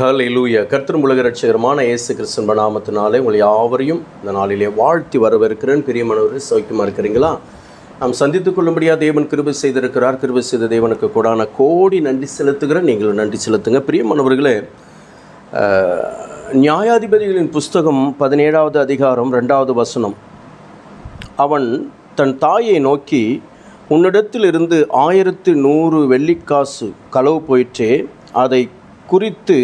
ஹalleluya கர்த்தரும் உலக ரட்சகரமான இயேசு கிறிஸ்தன் நாமத்தினாலே உங்களை யாவரையும் இந்த நாளிலே வாழ்த்தி வரவேற்கிறேன். பிரியமானவர்கள் சௌக்கியமாக இருக்கிறீங்களா? நாம் சந்தித்துக் கொள்ளும்படியாக தேவன் கிருபை செய்திருக்கிறார். கிருபை செய்த தேவனுக்கு கூடான கோடி நன்றி செலுத்துகிறேன். நீங்களும் நன்றி செலுத்துங்க. பிரியமானவர்களே நியாயாதிபதிகளின் புஸ்தகம் பதினேழாவது அதிகாரம் ரெண்டாவது வசனம். அவன் தன் தாயை நோக்கி உன்னிடத்திலிருந்து ஆயிரத்து நூறு வெள்ளிக்காசு களவு போயிற்றே அதை குறித்து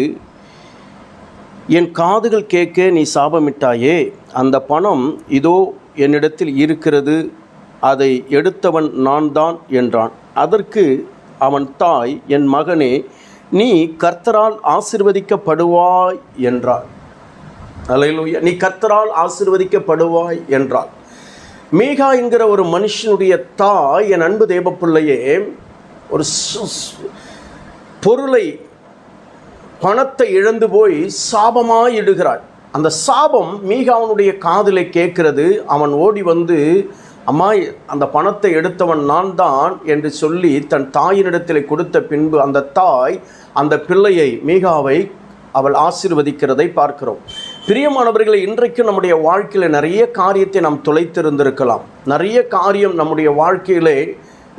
என் காதுகள் கேட்க நீ சாபமிட்டாயே அந்த பணம் இதோ என்னிடத்தில் இருக்கிறது அதை எடுத்தவன் நான் தான் என்றான். அதற்கு அவன் தாய் என் மகனே நீ கர்த்தரால் ஆசிர்வதிக்கப்படுவாய் என்றாள். அல்லேலூயா நீ கர்த்தரால் ஆசிர்வதிக்கப்படுவாய் என்றாள். மீகா என்கிற ஒரு மனுஷனுடைய தாய் என் அன்பு தேவப்பிள்ளையே ஒரு சு- பொருளை பணத்தை இழந்து போய் சாபமாக இடுகிறாள் அந்த சாபம் மீகாவனுடைய காதலை கேட்கிறது. அவன் ஓடி வந்து அம்மா அந்த பணத்தை எடுத்தவன் நான் தான் என்று சொல்லி தன் தாயினிடத்தில் கொடுத்த பின்பு அந்த தாய் அந்த பிள்ளையை மீகாவை அவள் ஆசிர்வதிக்கிறதை பார்க்கிறோம். பிரியமானவர்களை இன்றைக்கு நம்முடைய வாழ்க்கையில் நிறைய காரியத்தை நாம் தொலைத்திருந்திருக்கலாம். நிறைய காரியம் நம்முடைய வாழ்க்கையிலே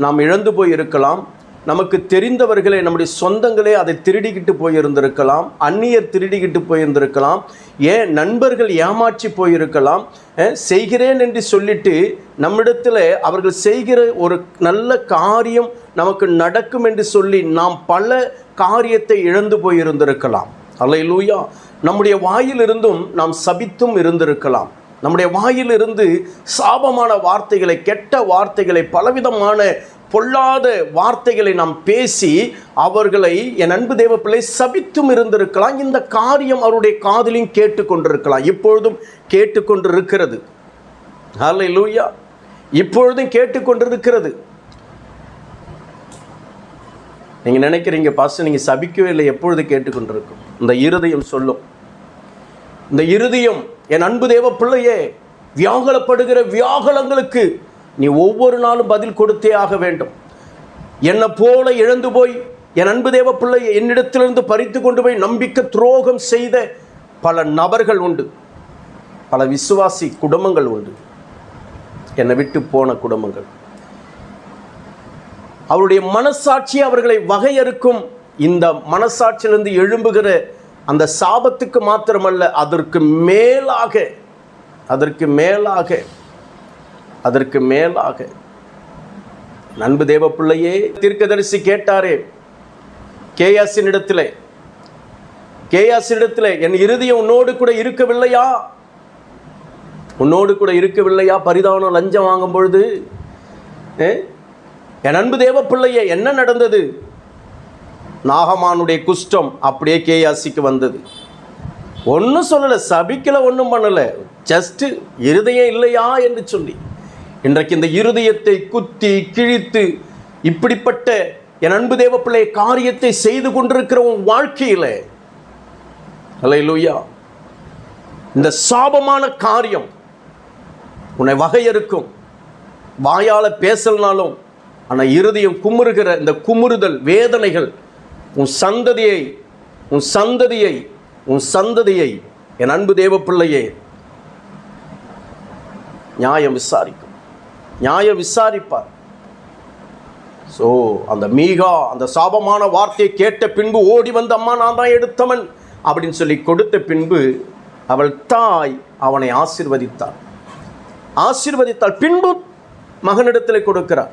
நாம் இழந்து போய் இருக்கலாம் நமக்கு தெரிந்தவர்களே நம்முடைய சொந்தங்களே அதை திருடிக்கிட்டு போயிருந்திருக்கலாம் அந்நியர் திருடிக்கிட்டு போயிருந்திருக்கலாம் ஏன் நண்பர்கள் ஏமாற்றி போயிருக்கலாம் செய்கிறேன் என்று சொல்லிட்டு நம்மிடத்தில் அவர்கள் செய்கிற ஒரு நல்ல காரியம் நமக்கு நடக்கும் என்று சொல்லி நாம் பல காரியத்தை இழந்து போயிருந்திருக்கலாம். அல்லேலூயா. நம்முடைய வாயிலிருந்தும் நாம் சபித்தும் இருந்திருக்கலாம். நம்முடைய வாயிலிருந்து சாபமான வார்த்தைகளை கெட்ட வார்த்தைகளை பலவிதமான பொல்லாத வார்த்தைகளை நாம் பேசி அவர்களை என் அன்பு தேவ பிள்ளை சபித்தும் இருந்திருக்கலாம். இந்த காரியம் அவருடைய காதிலையும் கேட்டுக்கொண்டிருக்கலாம். இப்பொழுதும் கேட்டுக்கொண்டிருக்கிறது. லூயா இப்பொழுதும் கேட்டுக்கொண்டிருக்கிறது. நீங்கள் நினைக்கிறீங்க பாஸ்டர் நீங்கள் சபிக்கவே இல்லை. எப்பொழுது கேட்டுக்கொண்டிருக்கும்? இந்த இருதயம் சொல்லும். இந்த இருதயம் என் அன்பு தேவ பிள்ளையே வியாகுலப்படுகிற வியாகுலங்களுக்கு நீ ஒவ்வொரு நாளும் பதில் கொடுத்தே ஆக வேண்டும். என்னை போல இழந்து போய் என் அன்பு தேவ பிள்ளையை என்னிடத்திலிருந்து பறித்து கொண்டு போய் நம்பிக்கை துரோகம் செய்த பல நபர்கள் உண்டு. பல விசுவாசி குடும்பங்கள் உண்டு. என்னை விட்டு போன குடும்பங்கள். அவருடைய மனசாட்சி அவர்களை வகையறுக்கும் இந்த மனசாட்சியிலிருந்து எழும்புகிற அந்த சாபத்துக்கு மாத்திரமல்ல அதற்கு மேலாக அதற்கு மேலாக அதற்கு மேலாக நண்பு தேவ பிள்ளையே தீர்க்கதரிசி கேட்டாரே கேயாசின் இடத்துல கேயாசின் இடத்துல என் இருதயம் உன்னோடு கூட இருக்கவில்லையா? உன்னோடு கூட இருக்கவில்லையா? பரிதானம் லஞ்சம் வாங்கும் பொழுது என் அன்பு தேவ பிள்ளையே என்ன நடந்தது? நாகமானுடைய குஷ்டம் அப்படியே கேயாசிக்கு வந்தது. ஒன்றும் சொல்லலை சபிக்கலை ஒன்றும் பண்ணலை. ஜஸ்ட்டு இருதயம் இல்லையா என்று சொல்லி. இன்றைக்கு இந்த இருதயத்தை குத்தி கிழித்து இப்படிப்பட்ட என் அன்பு தேவப்பிள்ளை காரியத்தை செய்து கொண்டிருக்கிற உன் வாழ்க்கையில் அல்லேலூயா இந்த சாபமான காரியம் உன்னை வகையறுக்கும். வாயால் பேசலனாலும் ஆனால் இருதயம் குமுறுகிற இந்த குமுறுதல் வேதனைகள் உன் சந்ததியை உன் சந்ததியை உன் சந்ததியை என் அன்பு தேவப்பிள்ளையே நியாயம் விசாரிக்கும். நியாயம் விசாரிப்பார். ஸோ அந்த மீகா அந்த சாபமான வார்த்தையை கேட்ட பின்பு ஓடி வந்த அம்மா நான் தான் எடுத்தவன் அப்படின்னு சொல்லி கொடுத்த பின்பு அவள் தாய் அவனை ஆசிர்வதித்தாள். ஆசிர்வதித்தாள். பின்பு மகனிடத்தில் கொடுக்கிறார்.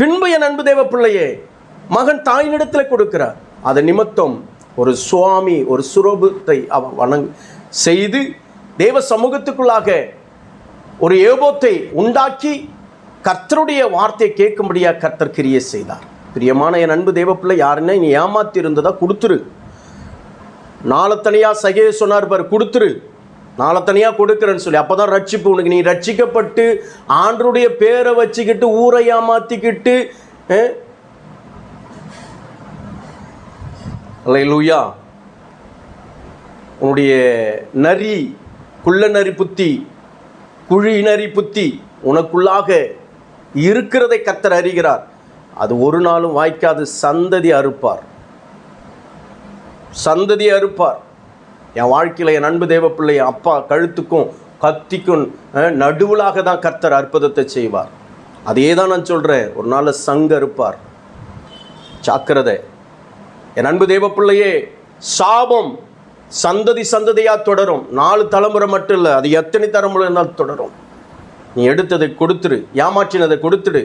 பின்பு என் அன்பு தேவ பிள்ளையே மகன் தாயினிடத்தில் கொடுக்கிறார். அதை நிமித்தம் ஒரு சுவாமி ஒரு சுரூபத்தை அவன் வணங் செய்து தேவ சமூகத்துக்குள்ளாக ஒரு ஏபோத்தை உண்டாக்கி கர்த்தருடைய வார்த்தையை கேட்கும்படியா கர்த்தர் கிரியை செய்தார். பிரியமான என் அன்பு தேவப்பிள்ளை யாருன்னா நீ ஏமாத்தி இருந்ததா கொடுத்துரு. நாளை தனியாக சகையை சொன்னார் பாரு கொடுத்துரு. நாளை தனியாக கொடுக்குறேன்னு சொல்லி அப்போ தான் ரட்சிப்பு உனக்கு. நீ ரட்சிக்கப்பட்டு ஆண்டருடைய பேரை வச்சுக்கிட்டு ஊரை ஏமாத்திக்கிட்டு லூயா உன்னுடைய நரி குள்ள நரி புத்தி குழியினறி புத்தி உனக்குள்ளாக இருக்கிறதை கத்தர் அறிகிறார். அது ஒரு நாளும் வாய்க்காது சந்ததி அறுப்பார். சந்ததியை அறுப்பார். என் வாழ்க்கையில் என் அன்பு தேவ பிள்ளை அப்பா கழுத்துக்கும் கத்திக்கும் அஹ், நடுவுலாக தான் கர்த்தர் அற்புதத்தை செய்வார். அதையே தான் நான் சொல்கிறேன் ஒரு நாள் சங்க அறுப்பார். ஜாக்கிரதை. என் அன்பு தேவ பிள்ளையே சாபம் சந்ததி சந்ததியாக தொடரும். நாலு தலைமுறை மட்டும் இல்லை அது எத்தனை தலைமுறைனால் தொடரும். நீ எடுத்ததை கொடுத்துடு ஏமாற்றினதை கொடுத்துடு.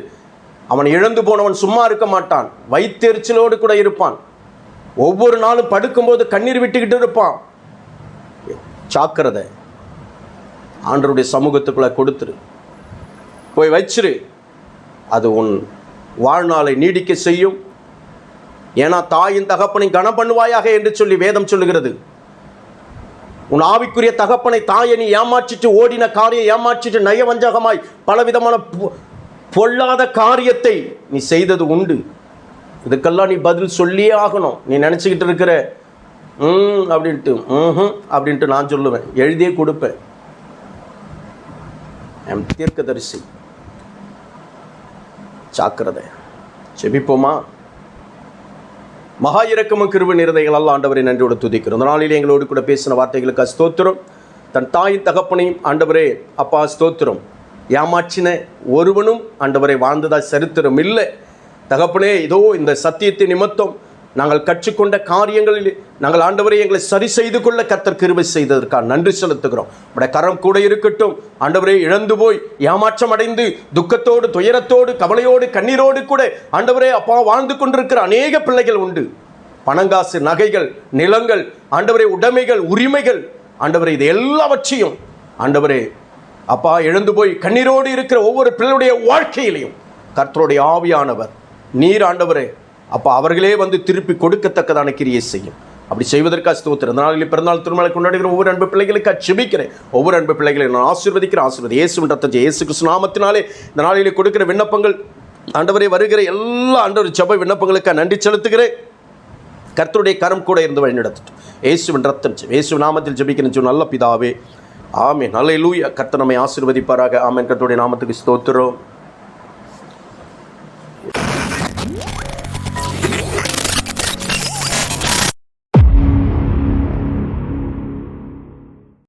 அவன் இழந்து போனவன் சும்மா இருக்க மாட்டான் வைத்தெரிச்சலோடு கூட இருப்பான். ஒவ்வொரு நாளும் படுக்கும்போது கண்ணீர் விட்டுக்கிட்டு இருப்பான். சாக்கிறதை ஆண்டருடைய சமூகத்துக்குள்ளே கொடுத்துரு போய் வச்சிரு. அது உன் வாழ்நாளை நீடிக்க செய்யும். ஏன்னா தாயின் தகப்பனை கனம் பண்ணுவாயாக என்று சொல்லி வேதம் சொல்லுகிறது. உன் ஆவிக்குரிய தகப்பனை தாயை நீ ஏமாற்றிட்டு ஓடின காரியம் ஏமாற்றிட்டு நயவஞ்சகமாய் பலவிதமான பொ- பொல்லாத காரியத்தை நீ செய்தது உண்டு. இதுக்கெல்லாம் நீ பதில் சொல்லியே ஆகணும். நீ நினச்சிக்கிட்டு இருக்கிற ம் அப்படின்ட்டு ம் அப்படின்ட்டு நான் சொல்லுவேன். எழுதியே கொடுப்பேன். என் தீர்க்கதரிசி ஜாக்கிரதை செபிப்போமா? மகா இறக்கமும் கிருபை நிறதைகள் அல்ல ஆண்டவரை நன்றியோடு துதிக்கிறோம். இந்த நாளில் எங்களோடு கூட பேசின வார்த்தைகளுக்கு ஸ்தோத்திரம். தன் தாயின் தகப்பனையும் ஆண்டவரே அப்பா ஸ்தோத்திரம். ஏமாற்றின ஒருவனும் ஆண்டவரை வாழ்ந்ததா சரித்திரம் இல்லை. தகப்பனே இதோ இந்த சத்தியத்தின் நிமித்தம் நாங்கள் கற்றுக்கொண்ட காரியங்களில் நாங்கள் ஆண்டவரை எங்களை சரி செய்து கொள்ள கர்த்தர் கிருபை செய்ததற்காக நன்றி செலுத்துகிறோம். உடைய கரம் கூட இருக்கட்டும். ஆண்டவரே இழந்து போய் ஏமாற்றம் அடைந்து துக்கத்தோடு துயரத்தோடு கவலையோடு கண்ணீரோடு கூட ஆண்டவரே அப்பா வாழ்ந்து கொண்டிருக்கிற அநேக பிள்ளைகள் உண்டு. பணங்காசு நகைகள் நிலங்கள் ஆண்டவரே உடைமைகள் உரிமைகள். ஆண்டவரை இது எல்லாவற்றையும் ஆண்டவரே அப்பா இழந்து போய் கண்ணீரோடு இருக்கிற ஒவ்வொரு பிள்ளையுடைய வாழ்க்கையிலையும் கர்த்தருடைய ஆவியானவர் நீர் ஆண்டவரே அப்போ அவர்களே வந்து திருப்பி கொடுக்கத்தக்கதான கிரியை செய்யும். அப்படி செய்வதற்காக ஸ்தோத்திரம். இந்த நாளில் பிறந்தாள் திருமலை கொண்டாடுகிற ஒவ்வொரு அன்பு பிள்ளைகளுக்கு செபிக்கிறேன் ஒவ்வொரு அன்பு பிள்ளைகளை நான் ஆசீர்வதிக்கிறேன். ஆசீர்வதி இயேசு ரத்தத்தை இயேசு கிறிஸ்து நாமத்தினாலே இந்த நாளில் கொடுக்கிற விண்ணப்பங்கள் ஆண்டவரை வருகிற எல்லா ஆண்டவர் ஜெப விண்ணப்பங்களுக்காக நன்றி செலுத்துகிறேன். கர்த்தருடைய கரம் கூட இருந்து வழி நடத்தட்டும். இயேசுவின் ரத்தம் ஜெபம். இயேசு நாமத்தில் ஜெபிக்கிறேன். நல்ல பிதாவே. ஆமே நல்ல லூயா கர்த்த நம்மை ஆசீர்வதிப்பாராக. ஆமேன். கர்த்தருடைய நாமத்துக்கு ஸ்தோத்திரம்.